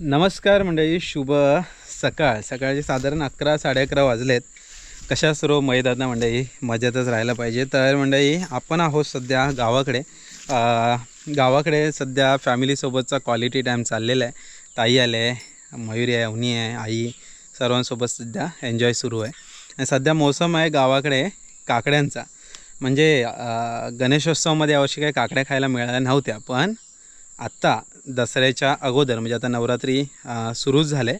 नमस्कार मंडळी शुभ सकाळ. सकाळचे साधारण अकरा साडे अकरा वाजलेत. कशा सर्व मैदाना मंडळी? मजेतच राहायला पाहिजे. तर मंडळी आपण आहोत सध्या गावाकडे. गावाकडे सध्या फॅमिलीसोबतचा क्वालिटी टाईम चाललेला आहे. ताई आले आहे मयुरी आहे उनी आहे आई सर्वांसोबत सध्या एन्जॉय सुरू आहे. आणि सध्या मोसम आहे गावाकडे काकड्यांचा. म्हणजे गणेशोत्सवामध्ये यावर्षी काही काकड्या खायला मिळाल्या नव्हत्या पण आत्ता दसऱ्याच्या अगोदर म्हणजे आता नवरात्री सुरूच झाले.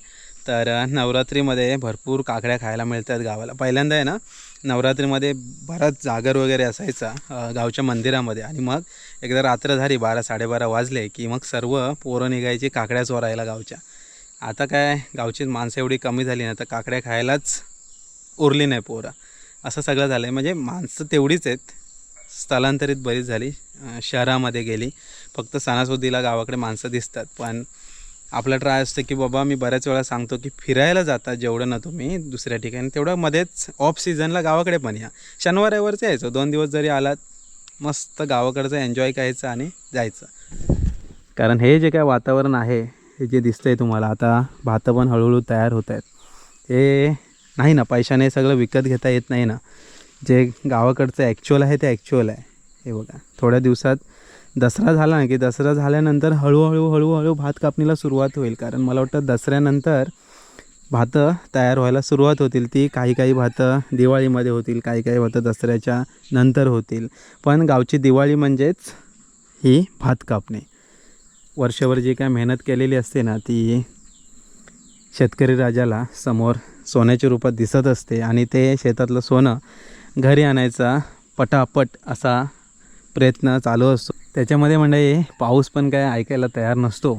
तर नवरात्रीमध्ये भरपूर काकड्या खायला मिळतात गावाला. पहिल्यांदा आहे ना नवरात्रीमध्ये बराच जागर वगैरे असायचा गावच्या मंदिरामध्ये. आणि मग एकदा रात्र झाली बारा साडेबारा वाजले की मग सर्व पोरं निघायची काकड्या चोरायला गावच्या. आता काय गावची माणसं एवढी कमी झाली ना तर काकड्या खायलाच उरली नाही पोरं. असं सगळं झालं आहे म्हणजे माणसं तेवढीच आहेत स्थलांतरित बरीच झाली. शहरामध्ये गेली. फक्त सणासुदीला गावाकडे माणसं दिसतात. पण आपला ट्राय असतं की बाबा मी बऱ्याच वेळा सांगतो की फिरायला जाता जेवढं ना तुम्ही दुसऱ्या ठिकाणी तेवढं मध्येच ऑफ सीझनला गावाकडे पण या. शनिवार रविवारचं यायचं. दोन दिवस जरी आलात मस्त गावाकडचं एन्जॉय करायचं आणि जायचं. कारण हे जे काय वातावरण आहे हे जे दिसतंय तुम्हाला आता भातं पण हळूहळू तयार होत आहेत. हे नाही ना पैशाने सगळं विकत घेता येत नाही ना. जे गावाकडचं ॲक्च्युअल आहे ते ॲक्च्युअल आहे. हे बघा थोड्या दिवसात दसरा झाला ना की दसरा झाल्यानंतर हळूहळू हळूहळू भात कापणीला सुरुवात होईल. कारण मला वाटतं दसऱ्यानंतर भातं तयार व्हायला सुरुवात होतील. ती काही काही भातं दिवाळीमध्ये होतील काही काही भातं दसऱ्याच्या नंतर होतील. पण गावची दिवाळी म्हणजेच ही भात कापणे. वर्षभर जी काय मेहनत केलेली असते ना ती शेतकरी राजाला समोर सोन्याच्या रूपात दिसत असते आणि ते शेतातलं सोनं घरी आणायचा पटापट असा प्रयत्न चालू असतो. त्याच्यामध्ये म्हणजे पाऊस पण काय ऐकायला तयार नसतो.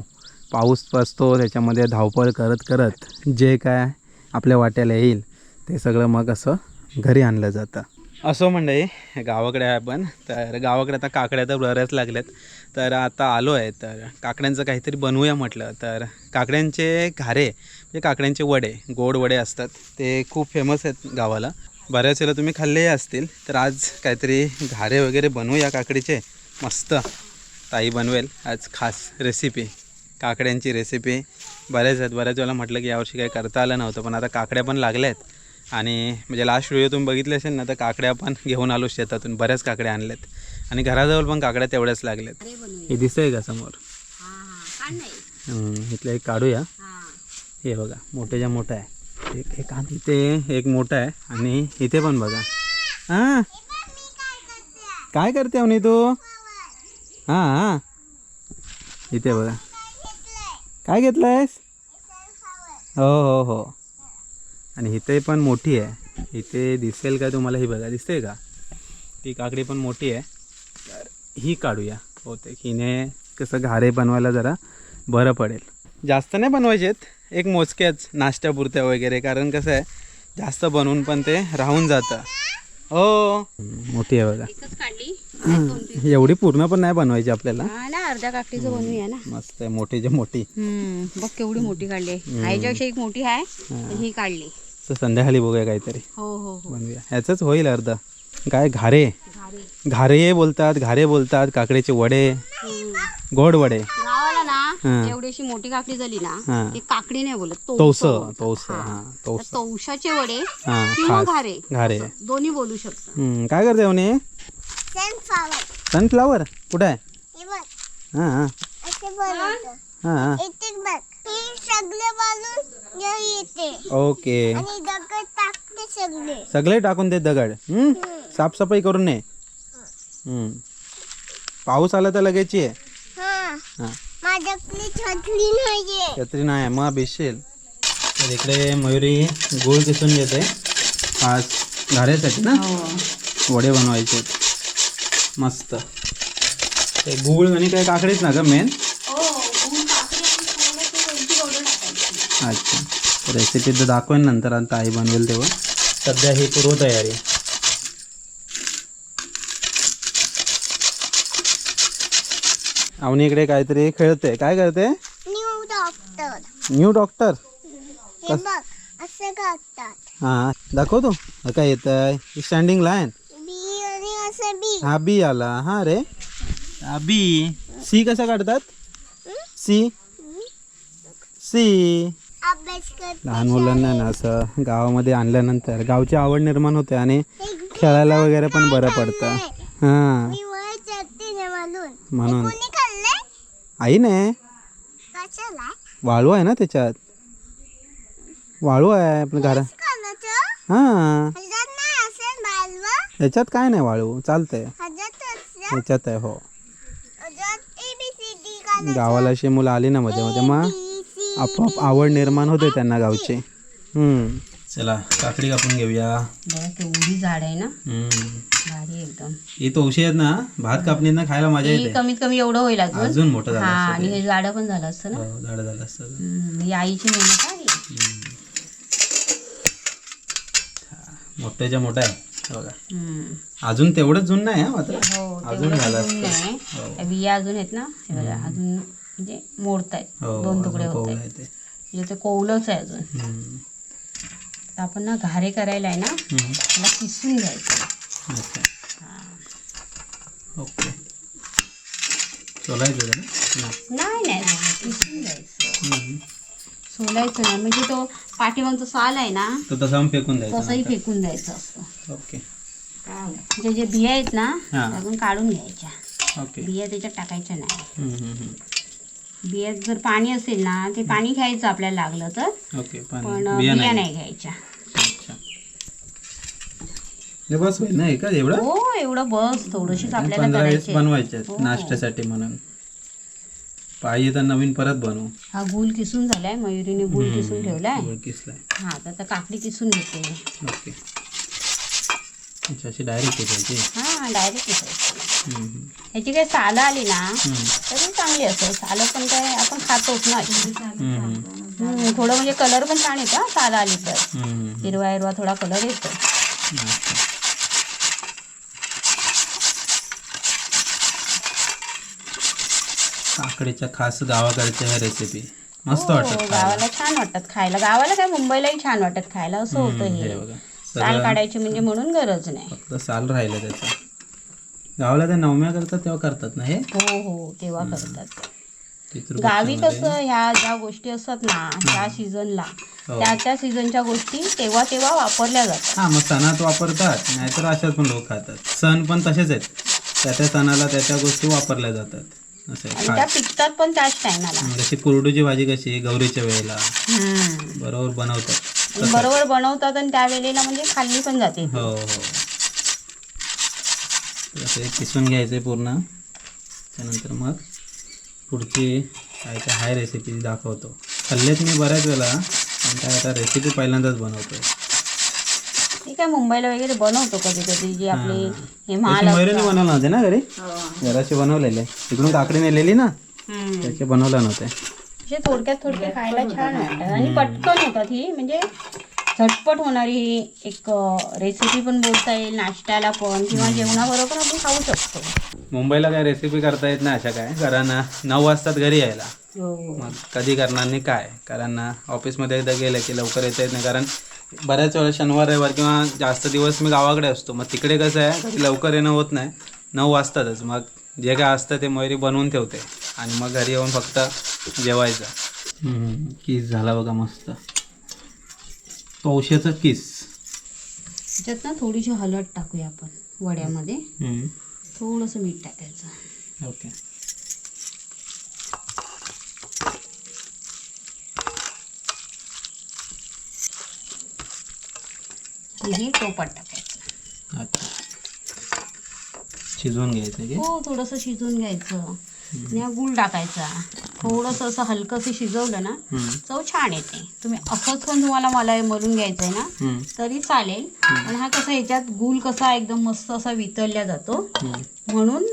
पाऊस असतो त्याच्यामध्ये धावपळ करत करत जे काय आपल्या वाट्याला येईल ते सगळं मग असं घरी आणलं जातं. असं म्हणजे गावाकडे आहे आपण. तर गावाकडे आता काकड्या तर बऱ्याच लागल्यात. तर आता आलो आहे तर काकड्यांचं काहीतरी बनवूया म्हटलं. तर काकड्यांचे घारे म्हणजे काकड्यांचे वडे गोड वडे असतात. ते खूप फेमस आहेत गावाला. बऱ्याच वेळेला तुम्ही खाल्लेही असतील. तर आज काहीतरी घारे वगैरे बनवूया काकडीचे. मस्त ताई बनवेल आज खास रेसिपी काकड्यांची रेसिपी बऱ्याच आहेत बऱ्याच वेळेला म्हटलं की यावर्षी काही करता आलं नव्हतं पण आता काकड्या पण लागल्या आहेत आणि म्हणजे लास्ट व्हिडिओ तुम्ही बघितले असेल ना तर काकड्या पण घेऊन आलो शेतातून बऱ्याच काकड्या आणल्यात. आणि घराजवळ पण काकड्या तेवढ्याच लागल्यात. हे दिसतंय का समोर? इथलं एक काढूया. हा. हे बघा मोठ्याच्या मोठा आहे. एक एक आत इथे एक मोठा आहे आणि इथे पण बघा. हां. काय करते अवनी तू? हां हां. इथे बघा. काय घेतलंयस? हो हो हो. आणि इथे पण मोठी आहे. इथे दिसेल का तुम्हाला? ही बघा दिसते का? ती काकडी पण मोठी आहे. तर ही काढूया. होते हिने कसं घारे बनवायला जरा बरं पडेल. जास्त नाही बनवायचेत. एक मोजक्याच नाश्त्यापुरत्या वगैरे कारण कसं आहे जास्त बनवून पण ते राहून जातं. हो. मोठी आहे बघा. एकच काढली एवढी पूर्ण पण नाही बनवायची आपल्याला. हा ना अर्ध्या काकडीचं बनवूया ना. मस्त आहे मोठी जे मोठी. हम्म. बघ केवढी मोठी काढली आईच्यापेक्षा एक मोठी आहे ही. काढली तर संध्याकाळी बघूया काहीतरी. हो हो हो. बनवूया. ह्याचंच होईल अर्ध. काय घारे? घारी घारे बोलतात घारे बोलतात काकडीचे वडे. गोड वडे. गावाला ना. एवढीशी मोठी काकडी झाली. ना ती काकडी नाही बोलत तौस. तौस तवशाचे वडे हां किंवा घारे. घारे. दोन्ही बोलू हम्म, काय करते म्हणे? सनफ्लावर सनफ्लावर कुठं आहे? हे बघ. हां हां. असे बनवतो. हां हां. इथे बघ. हे सगळे बालून जे येते. ओके. सगळे. सगळे टाकून दे दगड. हम्म? साफसफाई करून ने. हम्म. पाऊस आला तर लगेच ये. हा. हां. माझ्याकडे छत्री नाहीये. छत्री नाही मग भिजशील तर इकडे मयुरी गुळ किसून घेते आज घाऱ्यासाठी ना? वडे बनवायचे. आहेत. मस्त. ते गुळ आणि काय काकडीच ना ग मेन अच्छा. रेसिपी तर दाखवेन नंतर आता आई बनवेल तेव्हा. सध्या ही पूर्वतयारी अवनी इकडे काहीतरी खेळते. काय करते? न्यू डॉक्टर न्यू डॉक्टर हे बघ असं करतात. हां दाखव तू. हा काय येत आहे स्टँडिंग लाईन बी आणि असं बी. हा बी आला. हा रे. हा बी. सी कसा काढतात? सी. सी. लहान मुलांना ना असं गावामध्ये आणल्यानंतर गावची आवड निर्माण होते आणि खेळायला वगैरे पण बरं पडतं. हां. म्हणून. आईने कशाला? वाळू आहे ना त्याच्यात. वाळू आहे आपल्या घरा हां. नाही याच्यात काय नाही वाळू चालतंय. याच्यात आहे हो. गावाला अशी मुलं आली ना मध्ये मध्ये मग? आपोआप आवड निर्माण होते त्यांना गावची. हम्म. चला काकडी कापून घेऊया. बघा केवढी झाड आहे ना? हम्म. भारी एकदम. ही तवशी आहेत ना? भात कापणीनं खायला मजा ही येते. कमीत कमी एवढं होईल अजून? अजून मोठं झालं हा आणि ते. हे झाडं पण झालं असतं ना? हो, झाडं झालं असतं. हम्म, ही आईची मेहनत आहे. मोठ्याच्या मोठा आहे. हे बघा. हम्म. अजून तेवढंच जुन नाही हा मात्र? हो अजून तेवढं झालं अजून असतं. नाही हो. त्या बिया अजून आहेत ना? हे बघा अजून म्हणजे मोडतायत हो दोन तुकडे अजून होत कोवळं आहेत आहे ते म्हणजे ते कोवलंच आहे अजून हम्म. तर आपण ना घारे करायला आहे ना हम्म. त्याला किसून घ्यायचं अच्छा ओके सोलायचं जरा? नाही. नाही नाही किसून घ्यायचं हम्म. सोलायचं नाही म्हणजे तो पाठीमागचा साल आहे ना तो तसा फेकून द्यायचा तसंही. फेकून द्यायचं असतं ओके म्हणजे जे बिया आहेत ना हा. अजून काढून घ्यायच्या ओके बिया त्याच्यात टाकायच्या नाही हम्म, हम्म, हम्म. बियात जर पाणी असेल ना ते पाणी घ्यायचं आपल्याला लागलं तर. ओके पण. बिया नाही. घ्यायच्या. हे बस होईल ना एका एवढं? हो एवढं बस थोडशीच आपल्याला पंधरा वीस करायचे बनवायचे हो. नाश्त्यासाठी म्हणून. पाहिजे तर नवीन परत बनवू. हा गुल किसून झालाय मयुरीने गुल किसून ठेवलाय. किसलाय. हा तर आता काकडी किसून घेते. मी. ओके. अच्छा अशी डायरेक्ट हा डायरेक्ट हम्म. ह्याची काही सालं आली ना हम्म, तरी चांगली असेल. सालं पण काय आपण खातोच ना. हम्म, हम्म. हम्म, थोडं म्हणजे कलर पण छान येतं हा, सालं आली तर. हम्म. हिरवा हिरवा थोडा कलर येतो. अच्छा. काकडीच्या खास गावाकडच्या ह्या रेसिपी मस्त हो, खायला. गावाला छान वाटतात खायला. गावाला काय मुंबईलाही छान वाटत खायला. असं होतं हम्म, हे. हे बघा. साल काढायची म्हणजे म्हणून गरज नाही. फक्त साल राहिलं त्याचं. गावाला त्या नवम्या करतात तेव्हा करतात ना हे? हो हो तेव्हा करतात. गावी कसं ह्या ज्या गोष्टी असतात ना त्या सीझनला हो. त्या त्या सीझनच्या गोष्टी तेव्हा तेव्हा वापरल्या जातात. हा मग सणात वापरतात नाहीतर अशाच पण लोक खातात. सण पण तसेच आहेत. त्या त्या सणाला त्या त्या गोष्टी वापरल्या जातात. असं आहे. आणि खा- त्या पिकतात पण त्याच टायमाला जशी कुरडूची भाजी कशी गौरीच्या वेळेला. बरोबर बनवतात. बरोबर बनवतात आणि त्या वेळेला म्हणजे खाल्ली पण जाते. हो हो. तर असं हे किसून घ्यायचं आहे पूर्ण. त्यानंतर मग पुढची काय काय हाय रेसिपी दाखवतो. खाल्लेत मी बऱ्याच वेळा पण काय आता रेसिपी पहिल्यांदाच बनवतो ते काय मुंबईला वगैरे बनवतो कधी कधी जे आपले हे. मयुरीने बनवलं नव्हते ना घरी? जराशी बनवलेले. तिकडून काकडी नेलेली ना. त्याचे बनवलं नव्हते. थोडक्यात थोडक्यात खायला छान वाटतात आणि पटकन होतात ही म्हणजे झटपट होणारी ही एक रेसिपी पण बोलता येईल नाश्त्याला पण किंवा जेवणाबरोबर आपण खाऊ शकतो. मुंबईला काय रेसिपी करता येत नाही अशा काय? कारण नऊ वाजतात घरी यायला. हो मग कधी करणार नाही काय? कारण ऑफिसमध्ये एकदा गेलं की लवकर येता येत नाही. कारण बऱ्याच वेळा शनिवार रविवार किंवा जास्त दिवस मी गावाकडे असतो. मग तिकडे कसं आहे घरी लवकर येणं होत नाही. नऊ वाजतातच. मग जे काय असतं ते मयुरी बनवून ठेवते. आणि मग घरी येऊन फक्त जेवायचं. किस झाला बघा मस्त. पौशाचं किस. त्याच्यात ना थोडीशी हळद टाकूया आपण वड्यामध्ये. थोडंसं मीठ टाकायचं. ओके. आणि हे टोपात टाकायचं शिजवून घ्यायचं हो थोडंसं शिजवून घ्यायचं. आणि गूळ टाकायचा. थोडंसं असं हलकंसं शिजवलं ना. चव छान येते. तुम्ही असंच पण तुम्हाला मला मलून घ्यायचं आहे ना. तरी चालेल. पण हा कसा ह्याच्यात गूळ कसा एकदम मस्त असा वितळल्या जातो. म्हणून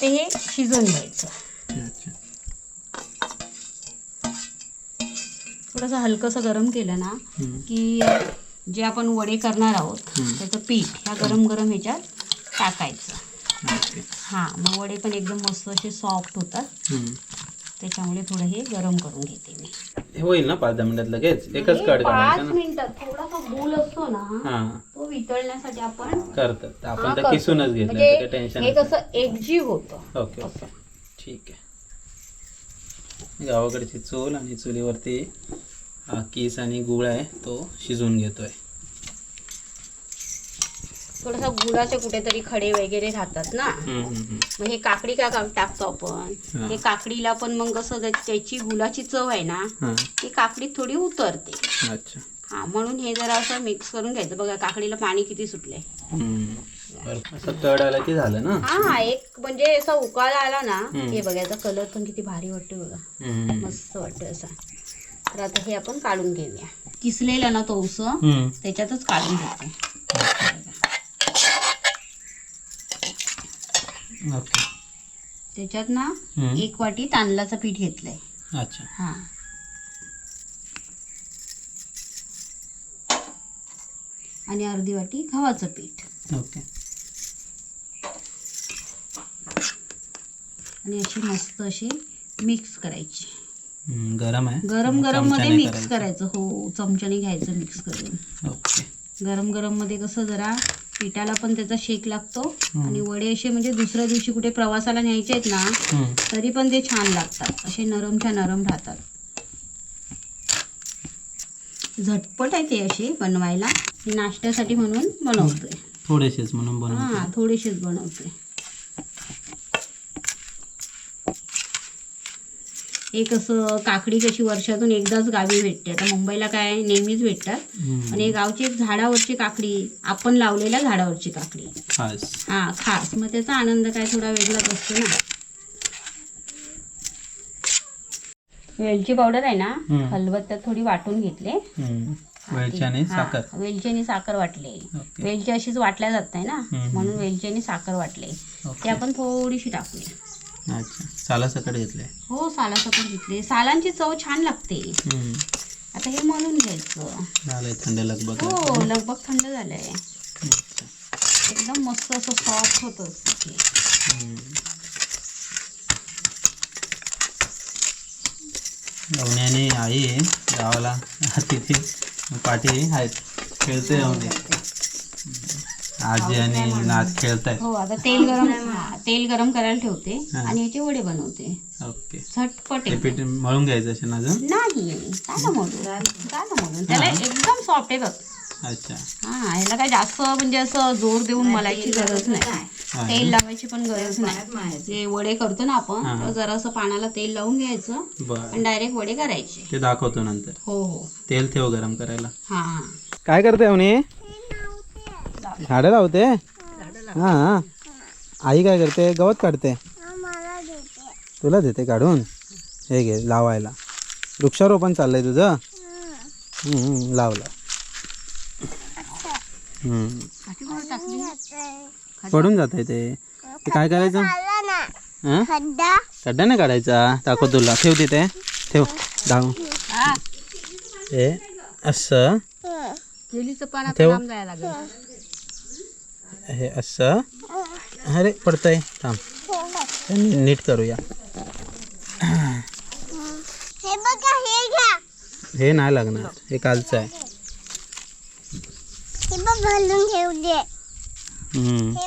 ते हे शिजवून घ्यायचं. थोडंसं हलकंसं गरम केलं ना. की जे आपण वडे करणार आहोत. त्याचं पीठ ह्या गरम गरम ह्याच्यात टाकायचं. हां मग वडे पण एकदम मस्त असे सॉफ्ट होतात. त्याच्यामुळे थोडं हे गरम करून घेते मी. हे होईल ना पाच दहा मिनिटात लगेच? एकच कट पाच मिनिटात. थोडासा गूळ असतो ना तो वितळण्यासाठी आपण करतात. आपण तर. किसूनच घेतलं म्हणजे टेन्शन हे कसं एकजीव होतं. Okay okay. ठीक आहे. गावाकडची चूल आणि चुलीवरती कीस आणि गुळ आहे तो शिजवून घेतोय थोडासा गुळाचे कुठेतरी खडे वगैरे राहतात ना. मग हे काकडी का टाकतो आपण हा. काकडीला पण मग कसं त्या- त्याची गुलाची चव आहे ना ती काकडीत थोडी उतरते अच्छा हा म्हणून हे जरा असं मिक्स करून घ्यायचं बघा काकडीला पाणी किती सुटलंय हम्म. बरं. असं तड आला की झालं ना हा एक म्हणजे असा उकाळा आला ना. हे बघा याचा कलर पण किती भारी वाटतो बघा. मस्त वाटतं असा तर आता हे आपण काढून घेऊया. किसलेला ना तो उस. त्याच्यातच काढून घेते. ओके. त्याच्यात ना. एक वाटी तांदळाचं पीठ घेतलंय. अच्छा. हा. आणि अर्धी वाटी गव्हाचं पीठ. ओके. आणि अशी मस्त अशी मिक्स करायची. गरम आहे. गरम गरममध्ये मिक्स करायचं. हो चमच्याने घ्यायचं मिक्स करून. ओके. गरम गरममध्ये कसं जरा पिठाला पण त्याचा शेक लागतो. आणि वडे असे म्हणजे दुसऱ्या दिवशी कुठे प्रवासाला न्यायचे आहेत ना. तरी पण ते छान लागतात. असे नरमच्या नरम राहतात. झटपट आहे ते असे बनवायला. नाश्त्यासाठी म्हणून बनवतोय. थोडेसेच म्हणून बनवतो हा थोडेसेच बनवतोय. एक असं काकडी कशी वर्षातून एकदाच गावी भेटते. आता मुंबईला काय नेहमीच भेटतात. आणि गावची एक झाडावरची काकडी आपण लावलेल्या झाडावरची काकडी. हा खास. मग त्याचा आनंद काय थोडा वेगळाच असतो ना. वेलची पावडर आहे ना हम्म. खलबत्त्यात थोडी वाटून घेतले. वेलची आणि साखर. वाटले. वेलची अशीच वाटल्या जात नाही ना. म्हणून वेलची आणि साखर वाटले. ते आपण थोडीशी टाकूया. अच्छा. साला सकट घेतले हो सालासकट घेतले सालांची चव छान लागते. आता हे मळून घ्यायचं. झालंय थंड लगबग हो लगभग थंड झालंय. एकदम मस्त असं सॉफ्ट होत. गवण्याने आई आहे गावाला तिथे पाठी आहेत. खेळते अवनी. आजी आणि नाच खेळतायत हो आता तेल गरम हा, तेल गरम करायला ठेवते हा. आणि याचे वडे बनवते. ओके. झटपट ते एकदम. पीठ मळून घ्यायचं असेल ना अजून? नाही झालं म्हणून झालं. म्हणून त्याला एकदम सॉफ्ट आहे बघ. अच्छा. हा याला काय जास्त म्हणजे असं जोर देऊन मलायची गरज नाही. हा. तेल लावायची पण गरज नाही. जे वडे करतो ना आपण हा. तर जरासं पाण्याला तेल लावून घ्यायचं बर. आणि डायरेक्ट वडे करायचे. ते दाखवतो नंतर. हो हो. तेल ठेव गरम करायला. हा. हा काय करते अवनी झाडं लावते? हा आई काय करते? गवत काढते. मला देते. तुला देते काढून? हे घे लावायला. वृक्षारोपण चाललंय तुझं? लावलं. हम्म. पडून जात ते. ते काय करायचं? हा? खड्डा नाही काढायचा? दाखव तुला. ठेव तिथे. ठेव. धाव हे. असं. केलीचं पण ठेव. हे असं. अरे पडतंय. थांब. हे नी- नीट करूया. हे हे घ्या. हे नाही लागणार. हे कालचं आहे. हे. हे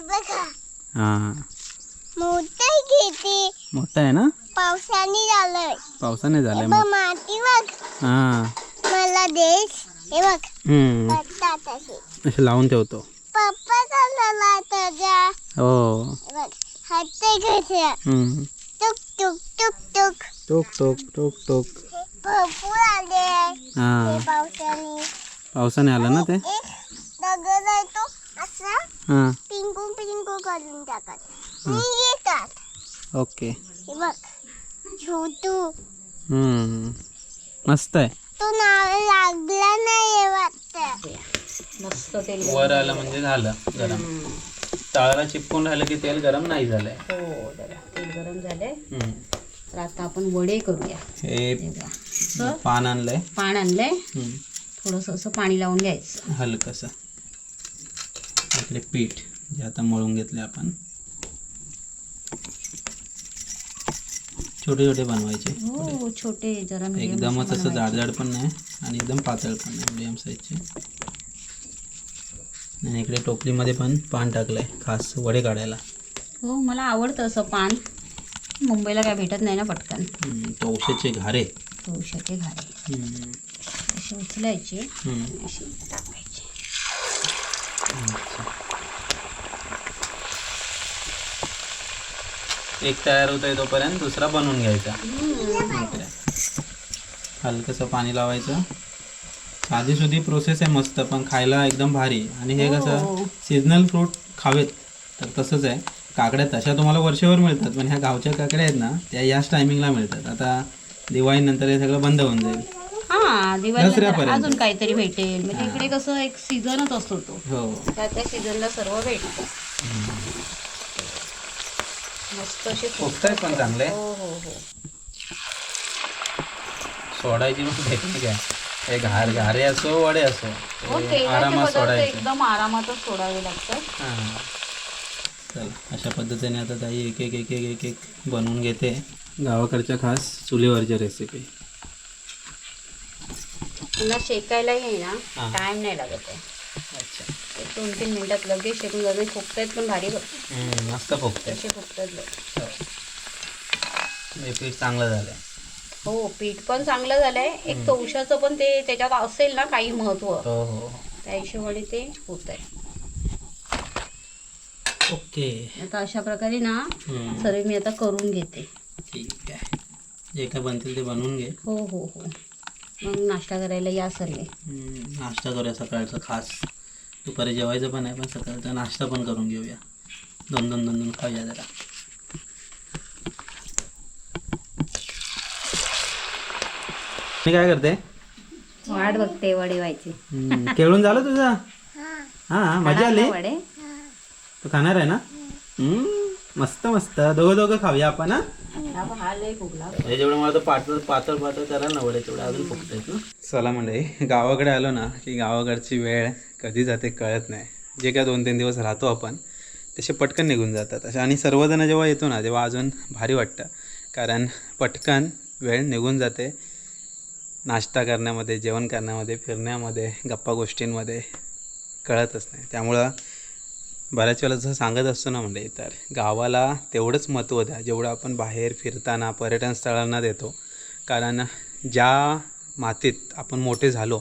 हा. मोठं आहे ना? पावसाने झालंय. पावसाने झालंय माती बघ. हा. मला देश. हे बघ. लावून ठेवतो. पप्पा चालला त्याच्या. हो. बघ हम्म. टुक टुक टुक टुक. टोक टोक टोक टोक. भरपूर आले. हे. पावसाने. पावसाने आला ना ते? एक दगड आहे तो असा. हा. पिंकू पिंकू करून टाकत. मी येतात. ओके. हे बघ. छोटू. हम्म. मस्त आहे. तो नाव लागला नाही वाटत. मस्त तेल वर आलं म्हणजे झालं गरम. तळाला चिपकून राहिलं की तेल गरम नाही झालंय. हो जरा तेल गरम झालंय. तर आता आपण वडे करूया. हे. असं पान आणलंय. पान आणलंय. थोडंसं असं पाणी लावून घ्यायचं. हलकंसं. इकडे पीठ जे आता मळून घेतले आपण. छोटे छोटे बनवायचे. हो छोटे जरा medium एकदमच असे बनवायचे. जाडजाड पण नाही आणि एकदम पातळ पण नाही मिडियम साईजचे आणि इकडे टोपलीमध्ये पण पान टाकलंय खास वडे काढायला. हो मला आवडतं असं पान. मुंबईला काय भेटत नाही ना पटकन. तवशाचे घारे. तवशाचे घारे. अशी उचलायची टाकायची. एक तयार होत आहे तोपर्यंत दुसरा बनवून घ्यायचा. हलकंसं पाणी लावायचं. साधी सुधी प्रोसेस आहे मस्त पण खायला एकदम भारी. आणि हे कसं सीजनल फ्रूट खावेत. तर तसंच आहे. काकड्या तशा तुम्हाला वर्षभर मिळतात पण ह्या गावच्या काकड्या आहेत ना त्या याच टायमिंगला मिळतात. आता दिवाळीनंतर हे सगळं बंद होऊन जाईल. हा दिवाळी. अजून काहीतरी भेटेल. म्हणजे इकडे कसं एक सीझनच असतो तो. हो. त्या त्या सीझनला सर्व भेटतं. मस्त असे फुगताय पण चांगले हो हो हो. सोडायची आहे हे घार घारे असो वडे असो. हो ते तेलाचे आरामात पदार्थ सोडायचे. एकदम आरामातच सोडावे लागतात. हां. चला अशा पद्धतीने आता ताई एक एक एक एक एक एक बनवून घेते. गावाकडच्या खास चुलीवरच्या रेसिपी पुन्हा शेकायलाही आहे हा. ना टाइम नाही लागत आहे. अच्छा. एक दोन तीन मिनिटात लगेच शेकून लगेच फुगतायत पण भारी बघ. मस्त फुगते तसे फुगतात बघ. हे पीठ चांगलं झालंय. हो पीठ पण चांगलं झालंय. एक तवशाचं पण ते त्याच्यात असेल ना काही महत्त्व. हो हो. त्या हिशोबाने ते होत आहे ओके. आता अशा प्रकारे ना हम्म, सर्व मी आता करून घेते. ठीक आहे. जे काय बनतील ते बनवून घे. हो हो हो. मग नाश्ता करायला या सर्व हम्म, नाश्ता करूया सकाळचं खास. दुपारी जेवायचं पण आहे पण सकाळचा नाश्ता पण करून घेऊया. दोन दोन दोन दोन खाऊया जरा. मी काय करते? वाट बघते वडे व्हायचे. हम्म, खेळून झालं तुझं? हा. मजा आली? वडे? तू खाणार आहे ना? हम्म, मस्त मस्त. दोघं दोघं खाऊया आपण हा? हा जेवढं मला तर पातळ पातळ पातळ करायला ना वडे तेवढे अजून फुगतायत ना? चला म्हणजे गावाकडे आलो ना की गावाकडची वेळ कधी जाते कळत नाही. जे काय दोन तीन दिवस राहतो आपण तसे पटकन निघून जातात. अशा आणि सर्वजण जेव्हा येतो ना तेव्हा अजून भारी वाटतं. कारण पटकन वेळ निघून जाते. नाश्ता करण्यामध्ये जेवण करण्यामध्ये फिरण्यामध्ये गप्पा गोष्टींमध्ये कळतच नाही. त्यामुळं बऱ्याच वेळा जसं सांगत असतो ना म्हणजे तर गावाला तेवढंच महत्त्व द्या. जेवढं आपण बाहेर फिरताना पर्यटन स्थळांना देतो. कारण ज्या मातीत आपण मोठे झालो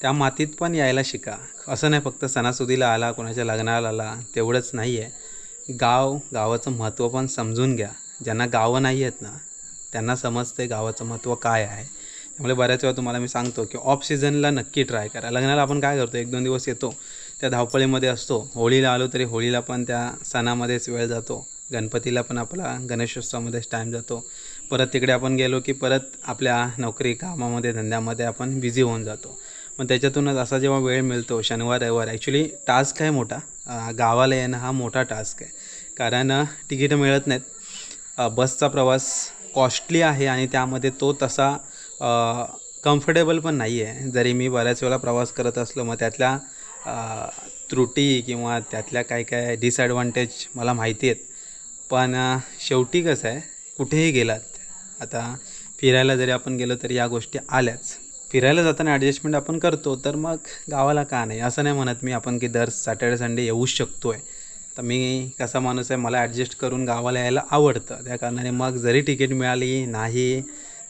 त्या मातीत पण यायला शिका. असं नाही फक्त सणासुदीला आला कोणाच्या लग्नाला आला तेवढंच नाही आहे गाव गावाचं महत्त्व पण समजून घ्या. ज्यांना गावं नाही आहेत ना त्यांना समजते गावाचं महत्त्व काय आहे. त्यामुळे बऱ्याच वेळा तुम्हाला मी सांगतो की ऑफ सीझनला नक्की ट्राय करा. लग्नाला आपण काय करतो एक दोन दिवस येतो त्या धावपळीमध्ये असतो. होळीला आलो तरी होळीला पण त्या सणामध्येच वेळ जातो. गणपतीला पण आपला गणेशोत्सवामध्येच टाईम जातो. परत तिकडे आपण गेलो की परत आपल्या नोकरी कामामध्ये धंद्यामध्ये आपण बिझी होऊन जातो. मग त्याच्यातूनच असा जेव्हा वेळ मिळतो शनिवार रविवार ॲक्च्युली टास्क आहे मोठा. गावाला येणं हा मोठा टास्क आहे. कारण तिकीटं मिळत नाहीत. बसचा प्रवास कॉस्टली आहे आणि त्यामध्ये तो तसा कम्फर्टेबल पण नाही आहे जरी मी बऱ्याच वेळा प्रवास करत असलो मग त्यातल्या त्रुटी किंवा त्यातल्या काय काय डिसॲडव्हान्टेज मला माहिती आहेत. पण शेवटी कसं आहे कुठेही गेलात आता फिरायला जरी आपण गेलो तरी या गोष्टी आल्याच. फिरायला जाताना ॲडजस्टमेंट आपण करतो तर मग गावाला का नाही? असं नाही म्हणत मी आपण की दर सॅटर्डे संडे येऊच शकतो आहे तर मी कसा माणूस आहे मला ॲडजस्ट करून गावाला यायला आवडतं. त्या कारणाने मग जरी तिकीट मिळाली नाही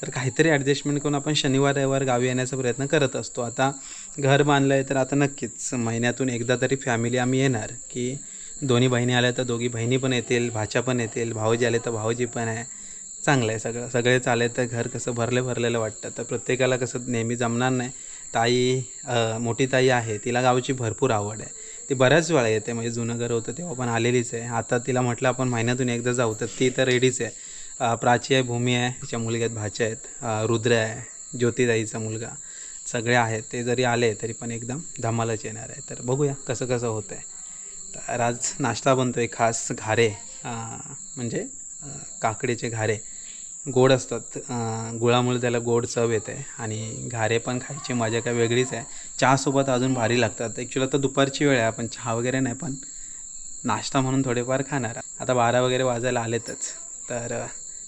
तर काहीतरी ॲडजस्टमेंट करून आपण शनिवार रविवार गावी येण्याचा प्रयत्न करत असतो. आता घर बांधलं आहे तर आता नक्कीच महिन्यातून एकदा तरी फॅमिली आम्ही येणार की दोन्ही बहिणी आल्या तर दोघी बहिणी पण येतील भाच्या पण येतील भाऊजी आले तर भाऊजी पण आहे. चांगलं आहे सगळं सगळेच आले तर घर कसं भरले भरलेलं वाटतं. तर प्रत्येकाला कसं नेहमी जमणार नाही. ताई मोठी ताई आहे. तिला गावची भरपूर आवड आहे. ती बऱ्याच वेळा येते. म्हणजे जुनं घर होतं तेव्हा पण आलेलीच आहे. आता तिला म्हटलं आपण महिन्यातून एकदा जाऊ तर ती तर रेडीच आहे. प्राची आहे भूमी आहे तिच्या मुलग्या आहेत भाच्या आहेत रुद्र आहे ज्योतिदाईचा मुलगा सगळे आहेत. ते जरी आले तरी पण एकदम धमालच येणार आहे. तर बघूया कसं कसं होतं आहे तर आज नाश्ता बनतो आहे खास घारे म्हणजे काकडीचे घारे. गोड असतात. गुळामुळे त्याला गोड चव येते आणि घारे पण खायची मजा काय वेगळीच आहे. चहासोबत अजून भारी लागतात. ॲक्च्युली आता दुपारची वेळ आहे आपण चहा वगैरे नाही पण नाश्ता म्हणून थोडेफार खाणार. आता बारा वगैरे वाजायला आलेतच. तर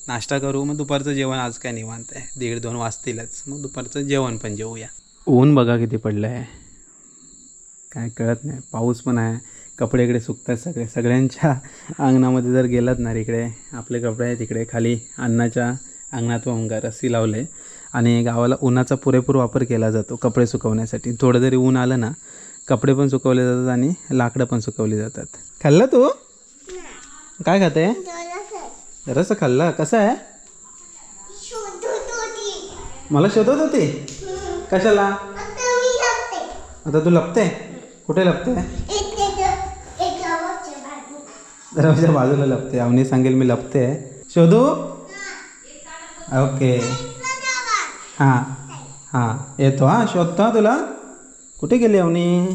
नाश्ता करू मग दुपारचं जेवण आज काय निवांत आहे? दीड दोन वाजतीलच. मग दुपारचं जेवण पण जेवूया. ऊन बघा किती पडलं आहे काय कळत नाही. पाऊस पण आहे. कपडे इकडे सुकतात सगळे. सगळ्यांच्या अंगणामध्ये जर गेलात ना इकडे आपले कपडे आहेत तिकडे खाली अन्नाच्या अंगणात वाहून रस्सी लावले. आणि गावाला उन्हाचा पुरेपूर वापर केला जातो कपडे सुकवण्यासाठी. थोडं जरी ऊन आलं ना कपडे पण सुकवले जातात आणि लाकडं पण सुकवली जातात. खाल्लं तू? काय खाते? जरासं खाल्लं? कसं आहे? मला शोधत होती. कशाला? आता तू लपते? कुठे लपते? एक बाजूला दरवाजा बाजूला लपते. अवनी सांगेल मी लपते. शोधू? ओके. हां. हां. येतो हां. शोधतो हां तुला. कुठे गेली अवनी?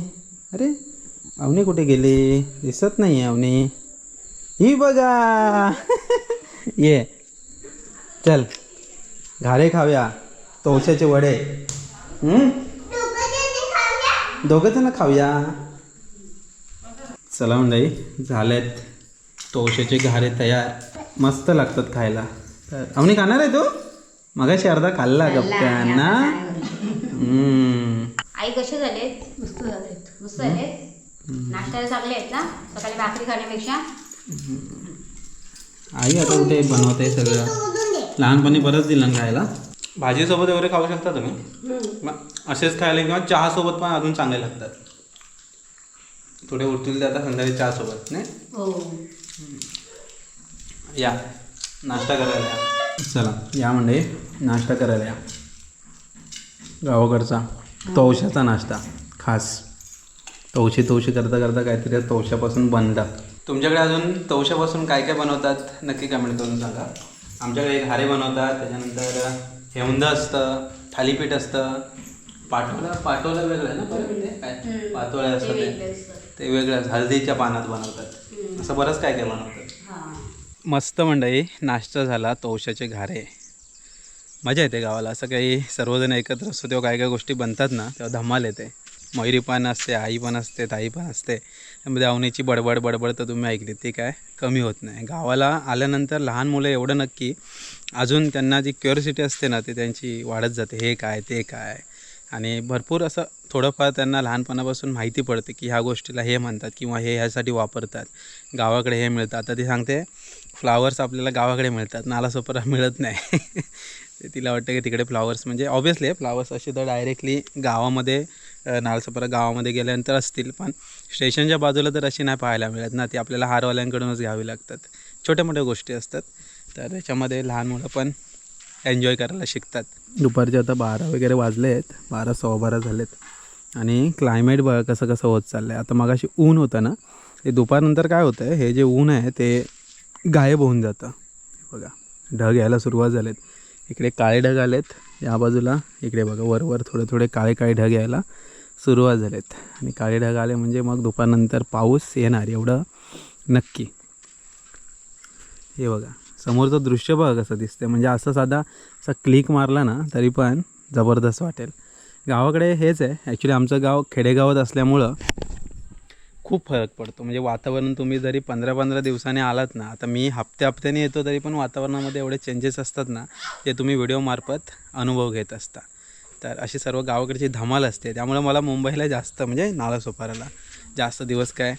अरे अवनी कुठे गेली? दिसत नाही आहे अवनी. ही बघा. ये. चल. घारे खाऊया. तवशाचे वडे. हं? दोघं जण खाऊया. चला मंडळी झालेत. तोशाचे घारे तयार. मस्त लागतात खायला. तर अवनी खाणार आहे तू? मगाशी अर्धा खाल्ला गप्प्यान. आई कसे झालेत? मस्त झालेत. मस्त झालेत. नाश्त्याला चांगले आहेत ना? सकाळी भाकरी खाण्यापेक्षा? आई आता कुठे बनवते सगळं? लहानपणी बरंच दिलं ना खायला. भाजीसोबत वगैरे खाऊ शकता तुम्ही. मग असेच खायला किंवा चहासोबत पण अजून चांगले लागतात. थोडे उरतील ते आता संध्याकाळी चहासोबत नाही? हो. या. नाश्ता करायला या. चला या म्हणजे नाश्ता करायला या. गावाकडचा तवशाचा नाश्ता. खास. तवशी तवशी करता करता काहीतरी तवशापासून बनतात तुमच्याकडे अजून तवशापासून काय काय बनवतात? नक्की कमेंट करून सांगा. आमच्याकडे घारे बनवतात त्याच्यानंतर हेवंद असतं थालीपीठ असतं. पाटोला पाटोला वेगळं आहे ना बरं ते? काय? पातोळ्या असतं ते. ते वेगळं हळदीच्या पानात बनवतात. असं बरंच काय काय बनवतात. मस्त मंडळी नाश्ता झाला तवशाचे घारे. मजा येते गावाला. असं काही सर्वजण एकत्र असतो तेव्हा काय काय गोष्टी बनतात ना तेव्हा धमाल येते. मयुरी पण असते आई पण असते ताई पण असते. धावण्याची बडबड बडबड तर तुम्ही ऐकली ते काय कमी होत नाही. गावाला आल्यानंतर लहान मुलं एवढं नक्की अजून त्यांना जी क्युरिसिटी असते ना ते त्यांची वाढत जाते. हे काय ते काय? आणि भरपूर असं थोडंफार त्यांना लहानपणापासून माहिती पडते की ह्या गोष्टीला हे म्हणतात किंवा हे ह्यासाठी वापरतात. गावाकडे हे मिळतं. आता ती सांगते फ्लावर्स आपल्याला गावाकडे मिळतात. नालासोपारा मिळत नाही. तिला वाटतं की तिकडे फ्लावर्स म्हणजे ऑब्विसली फ्लावर्स असे तर डायरेक्टली गावामध्ये अ, गावामध्ये गेल्यानंतर असतील. पण स्टेशनच्या बाजूला तर अशी नाही पाहायला मिळत ना ती आपल्याला हारवाल्यांकडूनच घ्यावी लागतात. छोट्या मोठ्या गोष्टी असतात. तर त्याच्यामध्ये लहान मुलं पण एन्जॉय करायला शिकतात. दुपारचे आता बारा वगैरे वाजले आहेत. बारा सव्वा बारा झालेत. आणि क्लायमेट बघा कसं कसं होत चाललं आहे आता मगाशी ऊन होतं ना ते दुपारनंतर काय होतं आहे हे जे ऊन आहे ते गायब होऊन जातं. बघा ढग यायला सुरुवात झालेत. इकडे काळे ढग आलेत. या बाजूला इकडे बघा वरवर थोडे थोडे काळे काळे ढग यायला. सुरुवात झालेत. आणि काळे ढग आले म्हणजे मग दुपारनंतर पाऊस येणार एवढं नक्की. हे बघा समोरचं दृश्य बघा कसं दिसते म्हणजे असं साधा असा क्लिक मारला ना तरी पण जबरदस्त वाटेल. गावाकडे हेच आहे. ॲक्च्युली आमचं गाव खेडेगावात असल्यामुळं खूप फरक पडतो. म्हणजे वातावरण तुम्ही जरी पंधरा पंधरा दिवसाने आलात ना आता मी हप्त्या हप्त्याने येतो तरी पण वातावरणामध्ये एवढे चेंजेस असतात ना ते तुम्ही व्हिडिओमार्फत अनुभव घेत असता. तर अशी सर्व गावाकडची धमाल असते. त्यामुळे मला मुंबईला जास्त म्हणजे नालासोपाराला जास्त दिवस काय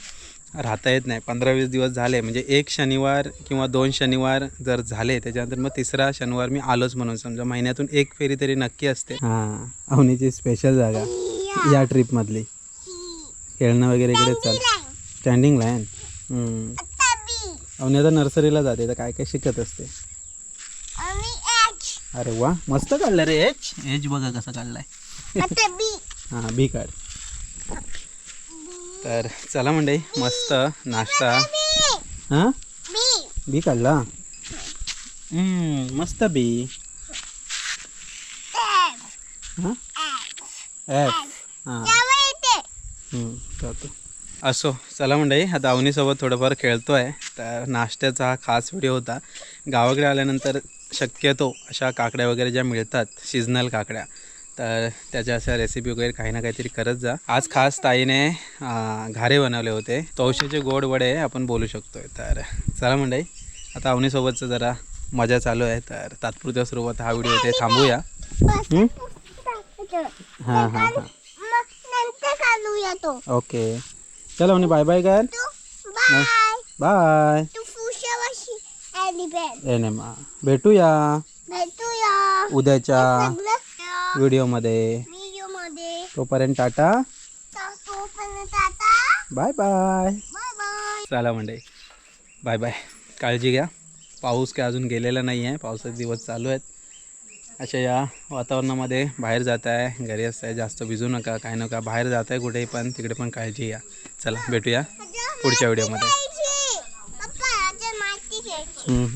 राहता येत नाही. पंधरा वीस दिवस झाले म्हणजे एक शनिवार किंवा दोन शनिवार जर झाले त्याच्यानंतर मग तिसरा शनिवार मी आलोच म्हणून. समजा महिन्यातून एक फेरी तरी नक्की असते. हां अवनीची स्पेशल जागा या ट्रिपमधली खेळणं वगैरे इकडे चाल स्टँडिंग लाईन अवनी आता नर्सरीला जाते तर काय काय शिकत असते? अरे वा मस्त काढलं रे एच एच बघा कसा काढलाय. हां बी काढ. तर चला मंडई मस्त नाश्ता. हां? बी बी काढला? मस्त बी हां? हां. जातो. असो चला मंडळी आता अवनीसोबत थोडंफार खेळतो आहे तर नाश्त्याचा हा खास व्हिडिओ होता. गावाकडे आल्यानंतर शक्यतो अशा काकड्या वगैरे ज्या मिळतात सिजनल काकड्या तर त्याच्या अशा रेसिपी वगैरे काही ना काहीतरी करत जा. आज खास ताईने घारे बनवले होते. तवशीचे गोड वडे आपण बोलू शकतोय. तर चला मंडळी आता अवनीसोबतचं जरा मजा चालू आहे. तर तात्पुरत्या स्वरूपात हा व्हिडिओ इथे थांबूया? हां हां हां. तो. ओके चला म्हणे बाय बाय कर तू बाय तू एलिफंट ए मा भेटूया. भेटूया. उद्याच्या व्हिडिओमध्ये. व्हिडिओमध्ये तोपर्यंत tata. Bye bye. Bye bye. चला मंडळी बाय बाय. काळजी घ्या. पाऊस काय अजून गेलेला नाही आहे. पावसाचे दिवस चालू आहेत. अशा या वातावरणामध्ये बाहेर जात आहे. घरी असताय जास्त भिजू नका. काय नका. बाहेर जात आहे कुठेही पण तिकडे पण काळजी घ्या. चला भेटूया पुढच्या व्हिडिओमध्ये. घ्यायची